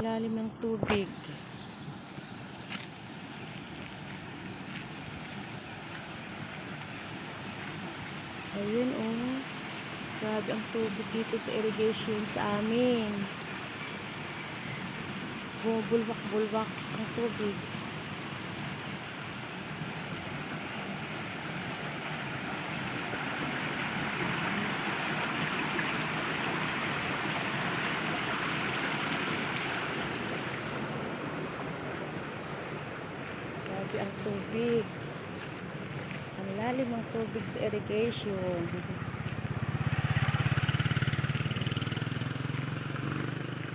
ilalim ng tubig. Ayun oh. Grabe ang tubig dito sa irrigation sa amin. Bumubulwak-bulwak ang tubig. Grabe ang tubig. Ang lalim ng tubig sa irrigation.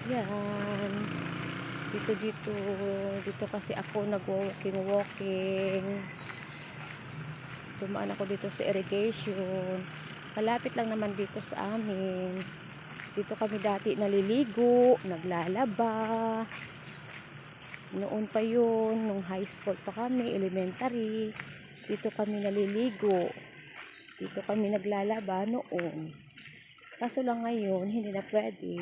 Yan. Dito dito. Dito kasi ako nag-walking walking. Dumaan ako dito sa irrigation. Malapit lang naman dito sa amin. Dito kami dati naliligo, naglalaba. Noon pa yun, nung high school pa kami, elementary. Dito kami naliligo. Dito kami naglalaba noon. Kaso lang ngayon, hindi na pwede.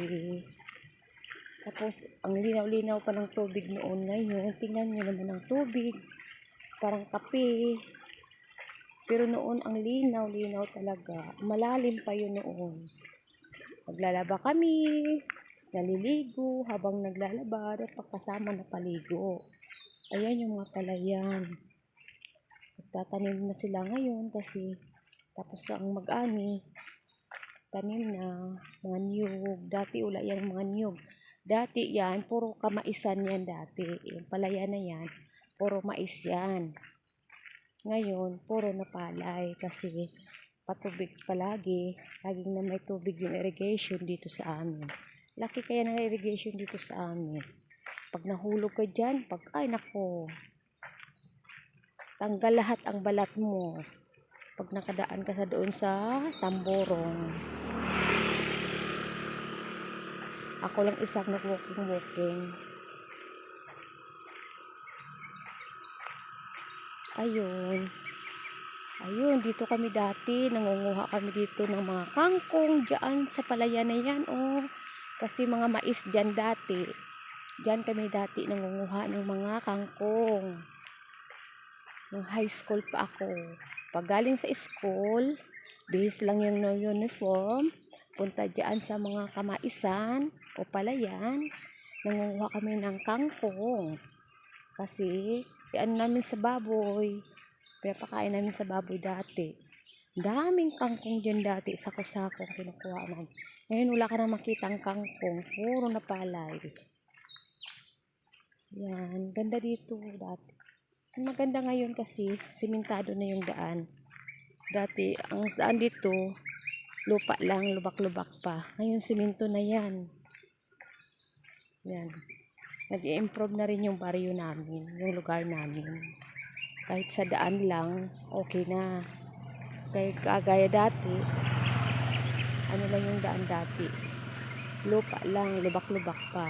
Tapos, ang linaw-linaw pa ng tubig noon ngayon. Tingnan nyo naman ang tubig. Parang kape. Pero noon, ang linaw-linaw talaga. Malalim pa yun noon. Maglalaba kami. Naliligo. Habang naglalaba, at pagkasama na paligo. Ayan yung mga palayan. Nagtatanim na sila ngayon kasi tapos na ang mag-ani. Tanim na mga niyog. Dati wala yung mga niyog. Dati yan, puro kamaisan yan dati. Yung palaya na yan, puro mais yan. Ngayon, puro na palay kasi patubig palagi. Laging na may tubig yung irrigation dito sa amin. Laki kaya ng irrigation dito sa amin. Pag nahulog ka dyan, pag, ay nako, tanggal lahat ang balat mo. Pag nakadaan ka sa doon sa tamborong. Ako lang isang nag-walking-walking. Ayun. Ayun, dito kami dati. Nangunguha kami dito ng mga kangkong dyan sa palayan na yan. Oh. Kasi mga mais dyan dati. Dyan kami dati nangunguha ng mga kangkong. Nung high school pa ako. Pag galing sa school, bihis lang yung no uniform. Punta dyan sa mga kamaisan o palayan. Nangunguha kami ng kangkong. Kasi, ano namin sa baboy. Pinapakain namin sa baboy dati. Daming kangkong dyan dati. Sako-sako ang kinukuha namin. Ngayon wala ka na makitang kangkong. Puro na palay. Yan. Ganda dito dati. Ang maganda ngayon kasi, simentado na yung daan. Dati, ang daan dito, lupa lang, lubak-lubak pa. Ngayon, simento na yan. Yan. Nag-i-improve na rin yung baryo namin, yung lugar namin. Kahit sa daan lang, okay na. Kaya kagaya dati, ano lang yung daan dati. Lupa lang, lubak-lubak pa.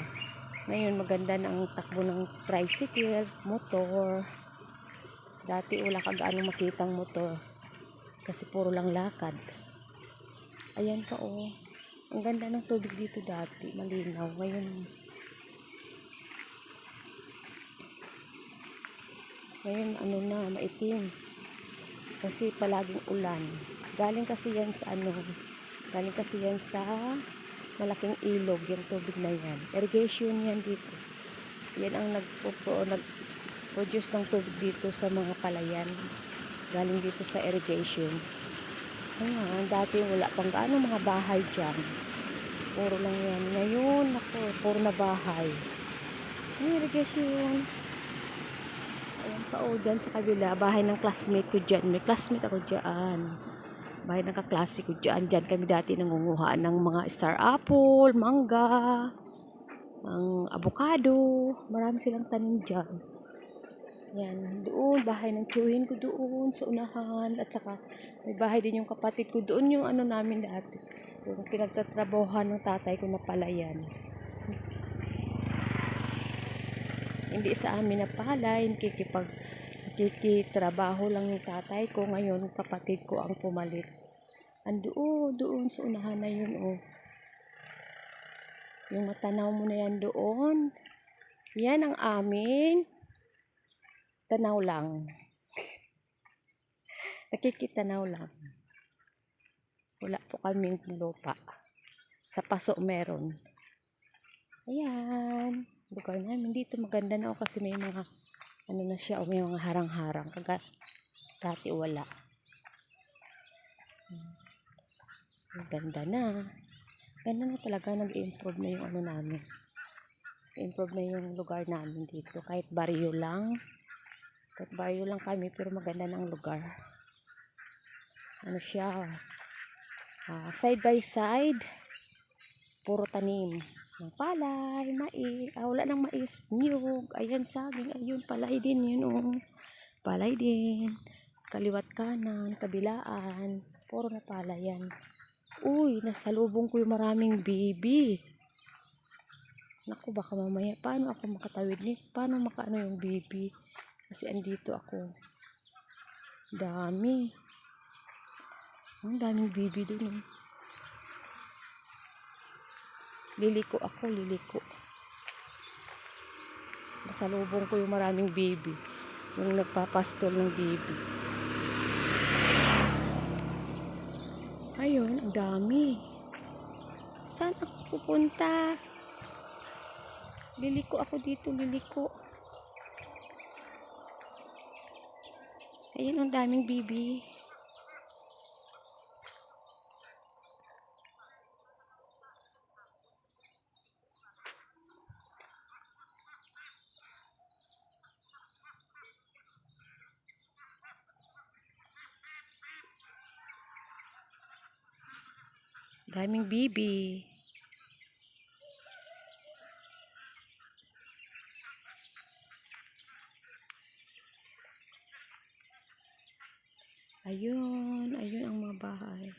Ngayon, maganda na ang takbo ng tricycle, motor. Dati wala ka gaano makitang motor. Kasi puro lang lakad. Ayan pa oh. Ang ganda ng tubig dito dati. Malinaw. Ngayon, ngayon ano na, maitim. Kasi palaging ulan. Galing kasi yan sa ano, galing kasi yan sa malaking ilog, yung tubig na yan. Irrigation yan dito. Yan ang nagpo nag-produce ng tubig dito sa mga palayan. Galing dito sa irrigation. Ayan, dati wala pang gaano mga bahay dyan. Puro lang yan. Ngayon, ako, puro na bahay. Ay, irrigation. Ayan pa, oh, dyan sa kabila. Bahay ng classmate ko dyan. May classmate ako dyan. Bahay ng kaklase ko dyan. Dyan kami dati nangunguhaan ng mga star apple, mangga, ang avocado. Marami silang tanim dyan. Yan, doon, bahay ng tiyuhin ko doon sa unahan. At saka, may bahay din yung kapatid ko doon yung ano namin dati. Yung pinagtatrabahohan ng tatay ko na palayan. Hindi sa amin na palay, nakikipag nakikitrabaho lang yung tatay ko. Ngayon, kapatid ko ang pumalit. Andoon, doon sa unahan na yun, oh. Yung matanaw mo na yan doon. Yan ang aming tanaw lang. Nakikitanaw lang. Wala po kaming lupa. Sa paso meron. Ayan. Lugar namin dito. Maganda na o kasi may mga ano na siya o may mga harang-harang. Kaga dati wala. Hmm. Ganda na. Ganda na talaga. Nag-improve na yung ano namin. Improve na yung lugar namin dito. Kahit baryo lang. Kahit baryo lang kami. Pero maganda ang lugar. Ano siya. ah, side by side. Puro tanim. Ng palay, mais. Ah, wala ng mais. Niyog. Ayan saging. Ayun, palay din yun. Oh. Palay din. Kaliwat kanan. Kabilaan. Puro na palay yan. Uy, nasa lubong ko yung maraming bibi. Naku, baka mamaya, paano ako makatawid ni? Paano makaano yung bibi? Kasi andito ako. Dami. Ang daming bibi dun. Eh. Liliko ako, liliko. Nasa lubong ko yung maraming bibi. Yung nagpapastol ng bibi. Ayun, ang dami. Saan ako pupunta? Liliko ako dito, liliko. Ayun, ang daming bibi. Daming bibi. Ayun, ayun ang mga bahay.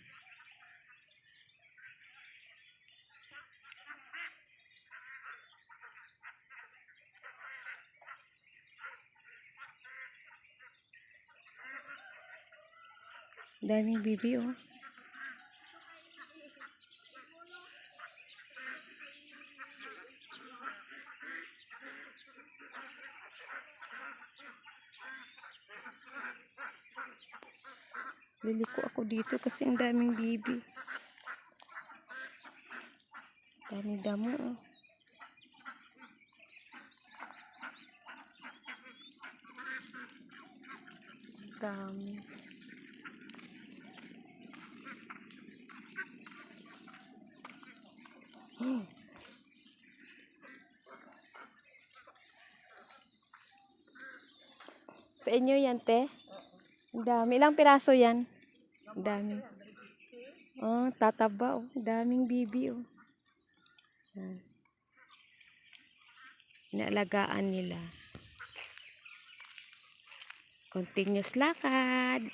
Daming bibi oh. Liliko ako dito kasi ang daming bibi. Daming damo oh. Dami. Oh. Sa inyo yan, te? Ang dami. Ilang piraso yan? Dami. Oh, tataba oh. Daming bibi oh. Yan. Inaalagaan nila. Continuous lakad.